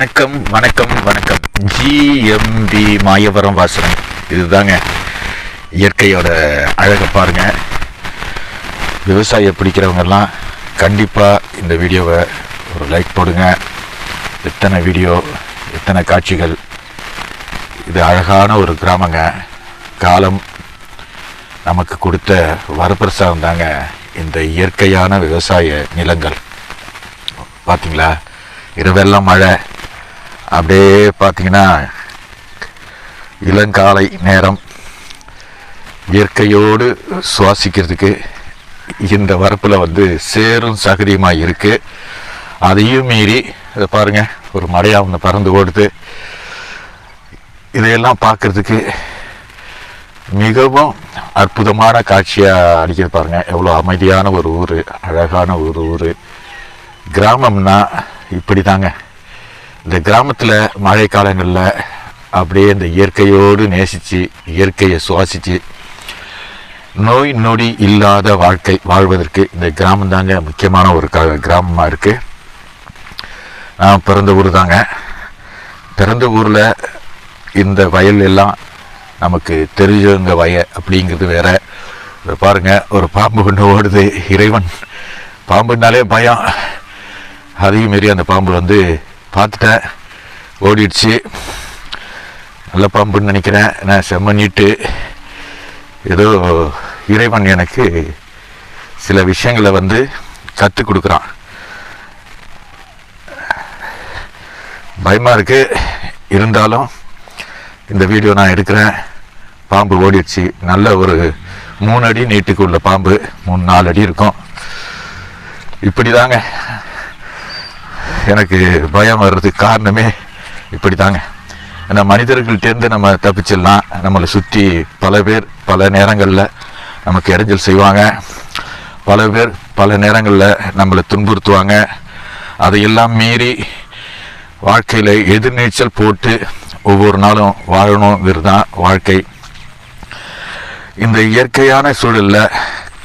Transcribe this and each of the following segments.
வணக்கம் வணக்கம் வணக்கம். ஜிஎம்பி மாயவரம் வாசனம். இதுதாங்க இயற்கையோட அழகை பாருங்க. விவசாயம் பிடிக்கிறவங்கெல்லாம் கண்டிப்பாக இந்த வீடியோவை ஒரு லைக் போடுங்க. எத்தனை வீடியோ எத்தனை காட்சிகள். இது அழகான ஒரு கிராமங்க. காலம் நமக்கு கொடுத்த வரப்பிரசாதம் தாங்க இந்த இயற்கையான விவசாய நிலங்கள். பார்த்தீங்களா இரவெல்லாம் மழை. அப்படியே பார்த்தீங்கன்னா இளங்காலை நேரம். இயற்கையோடு சுவாசிக்கிறதுக்கு இந்த வரப்பில் வந்து சேரும் சகதியுமாக இருக்குது அதையும் மீறி இதை பாருங்க ஒரு மழையாக வந்து பறந்து ஓடுது. இதையெல்லாம் பார்க்குறதுக்கு மிகவும் அற்புதமான காட்சியாக அடிக்கிறது பாருங்கள் எவ்வளோ அமைதியான ஒரு ஊர் அழகான ஒரு ஊர். கிராமம்னா இப்படி தாங்க இந்த கிராமத்தில் மழை காலங்களில் அப்படியே இந்த இயற்கையோடு நேசித்து இயற்கையை சுவாசித்து நோய் நொடி இல்லாத வாழ்க்கை வாழ்வதற்கு இந்த கிராமம் தாங்க முக்கியமான ஒரு க கிராமமாக இருக்குது நான் பிறந்த ஊர் தாங்க. பிறந்த ஊரில் இந்த வயல் எல்லாம் நமக்கு தெரிஞ்சவங்க வய அப்படிங்கிறது வேற. பாருங்கள் ஒரு பாம்பு ஒன்று ஓடுது இறைவன். பாம்புனாலே பயம். அதையும் மீறி அந்த பாம்பு வந்து பார்த்துட்டேன். ஓடிடுச்சு. நல்ல பாம்புன்னு நினைக்கிறேன். நான் செம்மண்ணிட்டு ஏதோ இறைவன் எனக்கு சில விஷயங்களை வந்து கற்றுக் கொடுக்குறான். பயமாக இருக்குது இருந்தாலும் இந்த வீடியோ நான் எடுக்கிறேன். பாம்பு ஓடிடுச்சு. நல்ல ஒரு மூணு அடி நீட்டுக்கு உள்ள பாம்பு. மூணு நாலு அடி இருக்கும். இப்படி தாங்க எனக்கு பயம் வர்றதுக்கு காரணமே இப்படி தாங்க ஏன்னா மனிதர்கள்ட்டேருந்து நம்ம தப்பிச்சிடலாம். நம்மளை சுற்றி பல பேர் பல நேரங்களில் நமக்கு இறைஞ்சல் செய்வாங்க. பல பேர் பல நேரங்களில் நம்மளை துன்புறுத்துவாங்க. அதையெல்லாம் மீறி வாழ்க்கையில் எதிர்நீச்சல் போட்டு ஒவ்வொரு நாளும் வாழணுங்கிறது தான் வாழ்க்கை. இந்த இயற்கையான சூழலில்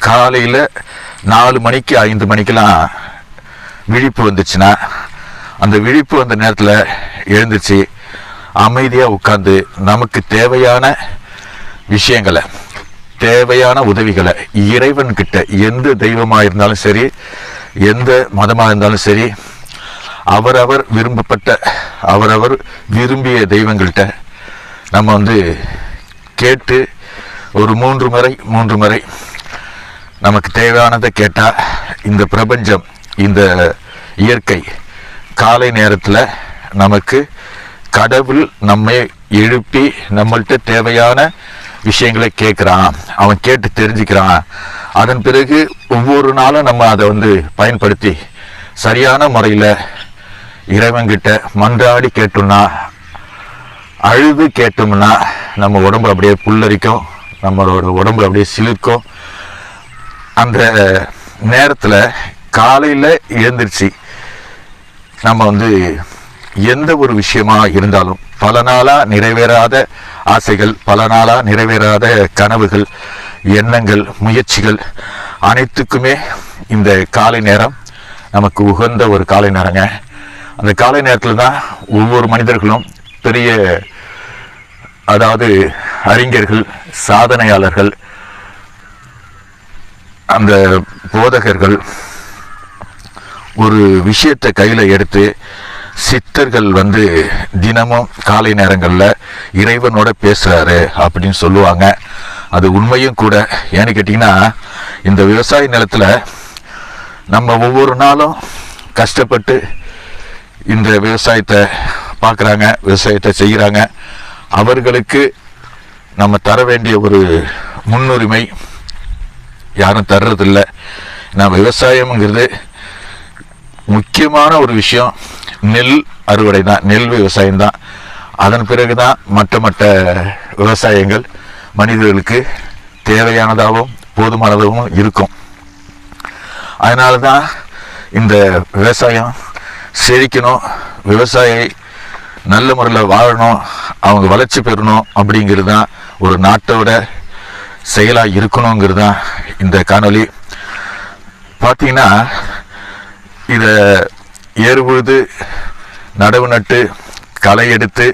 காலையில் நாலு மணிக்கு ஐந்து மணிக்கெலாம் விழிப்பு வந்துச்சுன்னா அந்த விழிப்பு அந்த நேரத்தில் எழுந்துச்சு. அமைதியாக உட்காந்து நமக்கு தேவையான விஷயங்களை தேவையான உதவிகளை இறைவன் கிட்ட எந்த தெய்வமாக இருந்தாலும் சரி எந்த மதமாக இருந்தாலும் சரி அவரவர் விரும்பப்பட்ட அவரவர் விரும்பிய தெய்வங்கள்கிட்ட நம்ம வந்து கேட்டு ஒரு மூன்று முறை மூன்று முறை நமக்கு தேவையானதை கேட்டால் இந்த பிரபஞ்சம் இந்த இயற்கை காலை நேரத்தில் நமக்கு கடவுள் நம்மை எழுப்பி நம்மள்கிட்ட தேவையான விஷயங்களை கேட்குறான் அவன் கேட்டு தெரிஞ்சுக்கிறான். அதன் பிறகு ஒவ்வொரு நாளும் நம்ம அதை வந்து பயன்படுத்தி சரியான முறையில் இறைவன்கிட்ட மன்றாடி கேட்டோம்னா அழுது கேட்டோம்னா நம்ம உடம்பு அப்படியே புல்லரிக்கும். நம்மளோட உடம்பு அப்படியே சிலிர்க்கும் அந்த நேரத்தில் காலையில் எழுந்திருச்சு நம்ம வந்து எந்த ஒரு விஷயமா இருந்தாலும் பல நாளாக நிறைவேறாத ஆசைகள் பல நாளாக நிறைவேறாத கனவுகள் எண்ணங்கள் முயற்சிகள் அனைத்துக்குமே இந்த காலை நேரம் நமக்கு உகந்த ஒரு காலை நேரங்க. அந்த காலை நேரத்தில் தான் ஒவ்வொரு மனிதர்களும் பெரிய அதாவது அறிஞர்கள் சாதனையாளர்கள் அந்த போதகர்கள் ஒரு விஷயத்தை கையில் எடுத்து சித்தர்கள் வந்து தினமும் காலை நேரங்களில் இறைவனோட பேசுகிறாரு அப்படின்னு சொல்லுவாங்க. அது உண்மையும் கூட. ஏன்னு கேட்டிங்கன்னா இந்த விவசாய நிலத்தில் நம்ம ஒவ்வொரு நாளும் கஷ்டப்பட்டு இந்த விவசாயத்தை பார்க்குறாங்க விவசாயத்தை செய்கிறாங்க அவர்களுக்கு நம்ம தர வேண்டிய ஒரு முன்னுரிமை யாரும் தர்றதில்ல. நான் விவசாயம்ங்கிறது முக்கியமான ஒரு விஷயம் நெல் அறுவடை தான் நெல் விவசாயம் தான். அதன் பிறகு தான் மற்ற மற்ற விவசாயங்கள் மனிதர்களுக்கு தேவையானதாகவும் போதுமானதாகவும் இருக்கும். அதனால தான் இந்த விவசாயம் செழிக்கணும் விவசாயி நல்ல முறையில் வாழணும் அவங்க வளர்ச்சி பெறணும் அப்படிங்கிறது தான் ஒரு நாட்டோட செயலாக இருக்கணுங்கிறது தான் இந்த காணொலி பார்த்தீங்கன்னா இதை ஏறுபொழுது நடவு நட்டு களை எடுத்து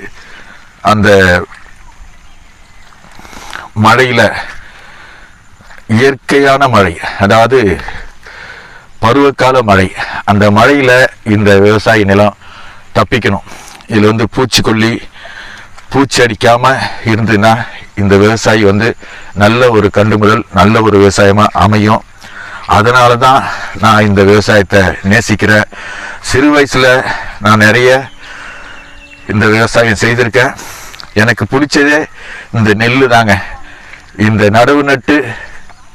அந்த மழையில் இயற்கையான மழை அதாவது பருவகால மழை அந்த மழையில் இந்த விவசாய நிலம் தப்பிக்கணும். இதில் வந்து பூச்சிக்கொல்லி பூச்சி அடிக்காமல் இருந்துன்னா இந்த விவசாயி வந்து நல்ல ஒரு கண்டுமுதல் நல்ல ஒரு விவசாயமாக அமையும். அதனால தான் நான் இந்த விவசாயத்தை நேசிக்கிறேன். சிறு வயசில் நான் நிறைய இந்த விவசாயம் செய்திருக்கேன். எனக்கு பிடிச்சதே இந்த நெல் தாங்க இந்த நடவு நட்டு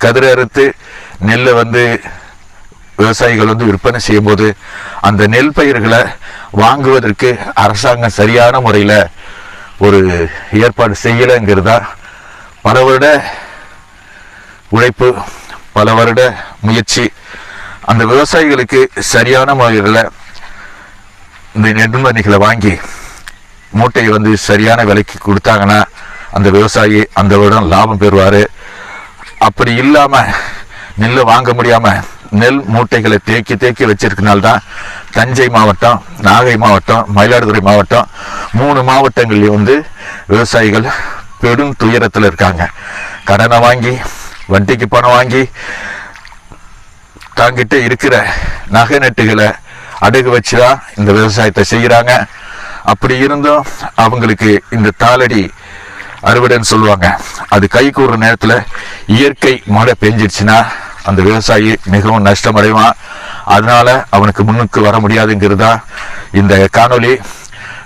கதிர் அறுத்து நெல்லை வந்து விவசாயிகள் வந்து விற்பனை செய்யும்போது அந்த நெல் பயிர்களை வாங்குவதற்கு அரசாங்கம் சரியான முறையில் ஒரு ஏற்பாடு செய்யலைங்கிறதா பல வருட உழைப்பு பல வருட முயற்சி. அந்த விவசாயிகளுக்கு சரியான முறையில் இந்த நெடுமணிகளை வாங்கி மூட்டையை வந்து சரியான விலைக்கு கொடுத்தாங்கன்னா அந்த விவசாயி அந்த வருடம் லாபம் பெறுவார். அப்படி இல்லாமல் நெல் வாங்க முடியாமல் நெல் மூட்டைகளை தேக்கி தேக்கி வச்சிருக்கனால்தான் தஞ்சை மாவட்டம் நாகை மாவட்டம் மயிலாடுதுறை மாவட்டம் மூணு மாவட்டங்கள்லேயும் வந்து விவசாயிகள் பெரும் துயரத்தில் இருக்காங்க. கடனை வாங்கி வட்டிக்கு பணம் வாங்கி தாங்கிட்ட இருக்கிற நகை நட்டுகளை அடகு வச்சு தான் இந்த விவசாயத்தை செய்கிறாங்க. அப்படி இருந்தும் அவங்களுக்கு இந்த தாளடி அறுவடைன்னு சொல்லுவாங்க. அது கை கூடுற நேரத்தில் இயற்கை மழை பெஞ்சிடுச்சுன்னா அந்த விவசாயி மிகவும் நஷ்டமடைவான். அதனால அவனுக்கு முன்னுக்கு வர முடியாதுங்கிறது தான் இந்த காணொலி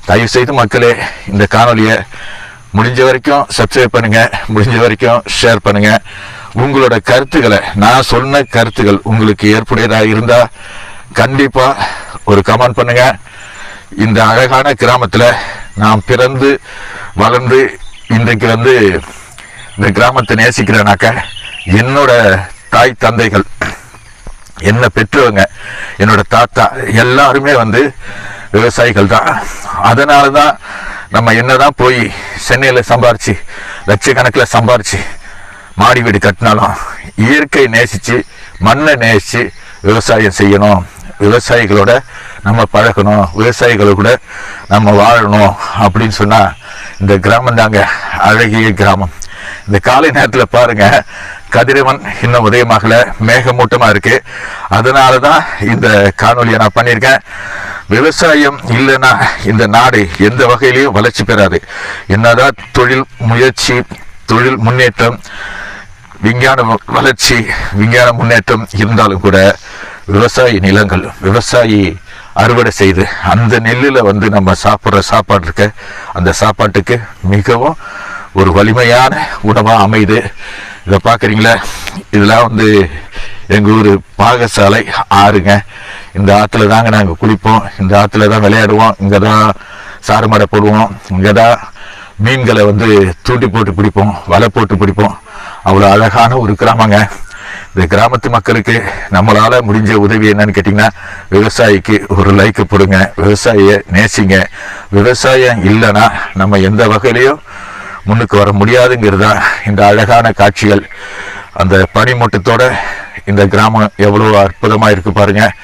தயவு செய்து மக்களே இந்த காணொலியை முடிஞ்ச வரைக்கும் சப்ஸ்கிரைப் பண்ணுங்க முடிஞ்ச வரைக்கும் ஷேர் பண்ணுங்க. உங்களோட கருத்துக்களை நான் சொன்ன கருத்துக்கள் உங்களுக்கு ஏற்புடையதாக இருந்தா கண்டிப்பா ஒரு கமெண்ட் பண்ணுங்க. இந்த அழகான கிராமத்துல நான் பிறந்து வளர்ந்து இன்றைக்கு வந்து இந்த கிராமத்தை நேசிக்கிறேனாக்க என்னோட தாய் தந்தைகள் என்ன பெற்றவங்க என்னோட தாத்தா எல்லாருமே வந்து விவசாயிகள் தான் அதனால தான் நம்ம என்னதான் போய் சென்னையில் சம்பாரிச்சு லட்சக்கணக்கில் சம்பாரிச்சு மாடி வீடு கட்டினாலும் இயற்கை நேசிச்சு மண்ணை நேசிச்சு விவசாயம் செய்யணும். விவசாயிகளோட நம்ம பழகணும். விவசாயிகளோட கூட நம்ம வாழணும் அப்படின்னு சொன்னால் இந்த கிராமம் தாங்க அழகிய கிராமம். இந்த காலை நேரத்தில் பாருங்கள் கதிரவன் இன்னும் உதயமாகல. மேகமூட்டமாக இருக்குது அதனால தான் இந்த காணொலியை நான் பண்ணியிருக்கேன். விவசாயம் இல்லைன்னா இந்த நாடு எந்த வகையிலையும் வளர்ச்சி பெறாது. என்னதான் தொழில் முயற்சி தொழில் முன்னேற்றம் விஞ்ஞான வ- வளர்ச்சி விஞ்ஞான முன்னேற்றம் இருந்தாலும் கூட விவசாய நிலங்கள் விவசாயி அறுவடை செய்து அந்த நெல்லில் வந்து நம்ம சாப்பிட்ற சாப்பாடு இருக்க அந்த சாப்பாட்டுக்கு மிகவும் ஒரு வலிமையான உணவாக அமையுது. இதை பார்க்குறீங்களா? இதெல்லாம் வந்து எங்கள் ஊர் பாகசாலை ஆறுங்க. இந்த ஆற்றுல தாங்க நாங்கள் குளிப்போம். இந்த ஆற்றுல தான் விளையாடுவோம். இங்கே தான் சாறுமடை போடுவோம். இங்கே தான் மீன்களை வந்து தூண்டி போட்டு பிடிப்போம். வலை போட்டு பிடிப்போம். அவ்வளோ அழகான ஒரு கிராமங்க. இந்த கிராமத்து மக்களுக்கு நம்மளால் முடிஞ்ச உதவி என்னன்னு கேட்டிங்கன்னா விவசாயிக்கு ஒரு லைக்கு போடுங்க விவசாயியை நேசிங்க. விவசாயம் இல்லைன்னா நம்ம எந்த வகையிலையும் முன்னுக்கு வர முடியாதுங்கிறதா இந்த அழகான காட்சிகள். அந்த பனிமூட்டத்தோட இந்த கிராமம் எவ்வளோ அற்புதமாக இருக்குது பாருங்கள்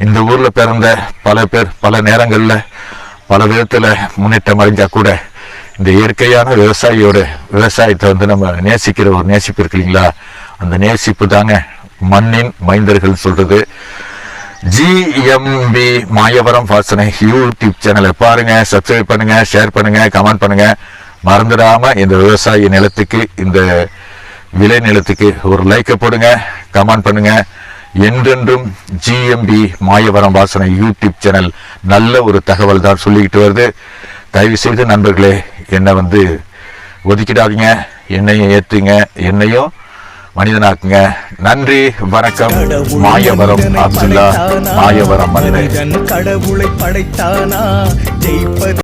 இந்த ஊரில் பிறந்த பல பேர் பல நேரங்களில் பல விதத்தில் முன்னேற்றம் அடைஞ்சா கூட இந்த இயற்கையான விவசாயியோட விவசாயத்தை வந்து நம்ம நேசிக்கிற ஒரு நேசிப்பு இருக்கு இல்லைங்களா? அந்த நேசிப்பு தாங்க மண்ணின் மைந்தர்கள் சொல்றது. ஜிஎம்பி மாயவரம் வாசனை யூடியூப் சேனலை பாருங்க சப்ஸ்கிரைப் பண்ணுங்க ஷேர் பண்ணுங்க கமெண்ட் பண்ணுங்க. மறந்துடாம இந்த விவசாய நிலத்துக்கு இந்த விளை நிலத்துக்கு ஒரு லைக்கை போடுங்க கமெண்ட் பண்ணுங்க. என்றென்றும் ஜிஎம்பி மாயவரம் வாசனை யூடியூப் சேனல் நல்ல ஒரு தகவல் தான் சொல்லிக்கிட்டு வருது. தயவு செய்து நண்பர்களே என்னை வந்து ஒதுக்கிடாதீங்க. என்னையும் ஏற்றுங்க என்னையும் மனிதனாக்குங்க. நன்றி வணக்கம். மாயவரம் அப்துல்லா. மாயவரம் மனிதன் கடவுளை படைத்தானா? ஜெயிப்பது